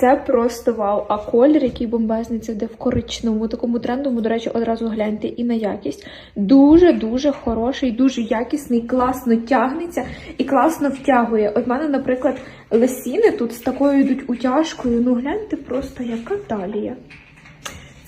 Це просто вау. А колір, який бомбезний, це йде в коричному такому трендовому, до речі, одразу гляньте і на якість. Дуже-дуже хороший, дуже якісний, класно тягнеться і класно втягує. От в мене, наприклад, лесіни тут з такою йдуть утяжкою. Ну гляньте просто, яка талія.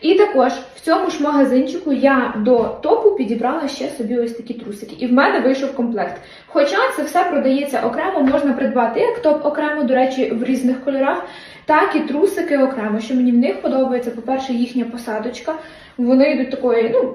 І також в цьому ж магазинчику я до топу підібрала ще собі ось такі трусики. І в мене вийшов комплект. Хоча це все продається окремо, можна придбати як топ окремо, до речі, в різних кольорах, так і трусики окремо. Що мені в них подобається, по-перше, їхня посадочка. Вони йдуть такої, ну.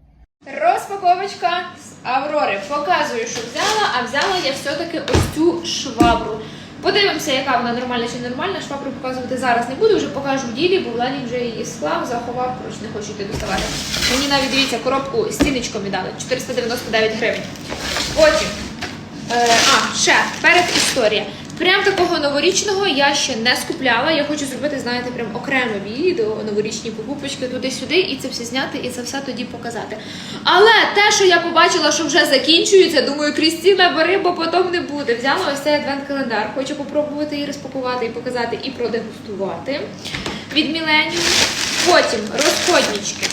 Розпаковочка з Аврори. Показую, що взяла, а взяла я все-таки ось цю швабру. Подивимося, яка вона нормальна чи нормальна. Швабру показувати зараз не буду, вже покажу в ділі, бо Владі вже її склав, заховав, коротше, не хочу йти доставати. Мені навіть дивіться, коробку з цінничком віддали 499 гривень. Потім, е, а, ще перед історія. Прям такого новорічного я ще не скупляла. Я хочу зробити, знаєте, прям окреме відео, новорічні покупочки туди-сюди, і це все зняти, і це все тоді показати. Але те, що я побачила, що вже закінчується, думаю, Крістіна, бери, бо потім не буде. Взяла ось цей адвент-календар. Хочу попробувати її розпакувати і показати, і продегустувати від Міленіум. Потім розходнички.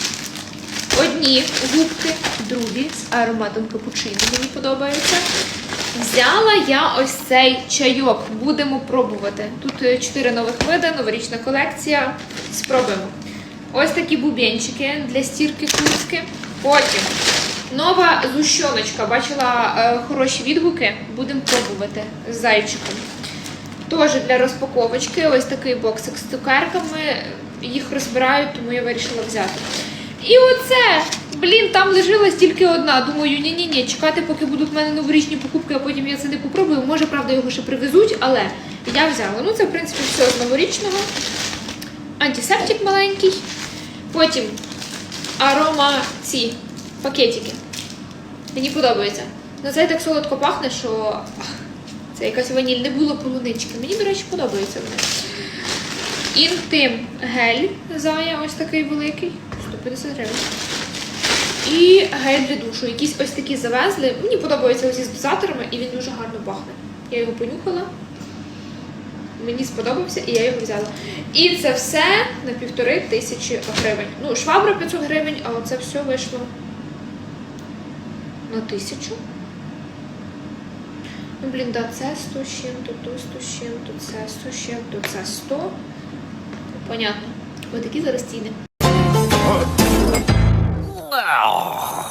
Одні губки, другі з ароматом капучино мені подобаються. Взяла я ось цей чайок. Будемо пробувати. Тут е, чотири нових види, новорічна колекція. Спробуємо. Ось такі бубенчики для стірки куртки. Потім нова зущоночка. Бачила е, хороші відгуки. Будемо пробувати з зайчиком. Теж для розпаковочки. Ось такий боксик з цукерками. Їх розбирають, тому я вирішила взяти. І оце, блін, там лишилась тільки одна. Думаю, ні-ні ні, чекати, поки будуть в мене новорічні покупки, а потім я це не попробую. Може, правда, його ще привезуть, але я взяла. Ну, це, в принципі, все з новорічного. Антисептик маленький. Потім арома ці пакетики. Мені подобається. Ну, це так солодко пахне, що це якась ваніль, не було полунички. Мені, до речі, подобається вони. Інтим гель Зая, ось такий великий, 150 гривень. І гель для душу. Якісь ось такі завезли. Мені подобаються оці з дозаторами, і він дуже гарно пахне. Я його понюхала. Мені сподобався, і я його взяла. І це все на півтори тисячі гривень. Ну, швабра 500 гривень, а оце все вийшло на тисячу. Ну, блін, да, це 100 з чим-то, то 100 з чим-то, це 100 з чим-то, це 100. Понятно. Ось такі зараз ціни. Wow.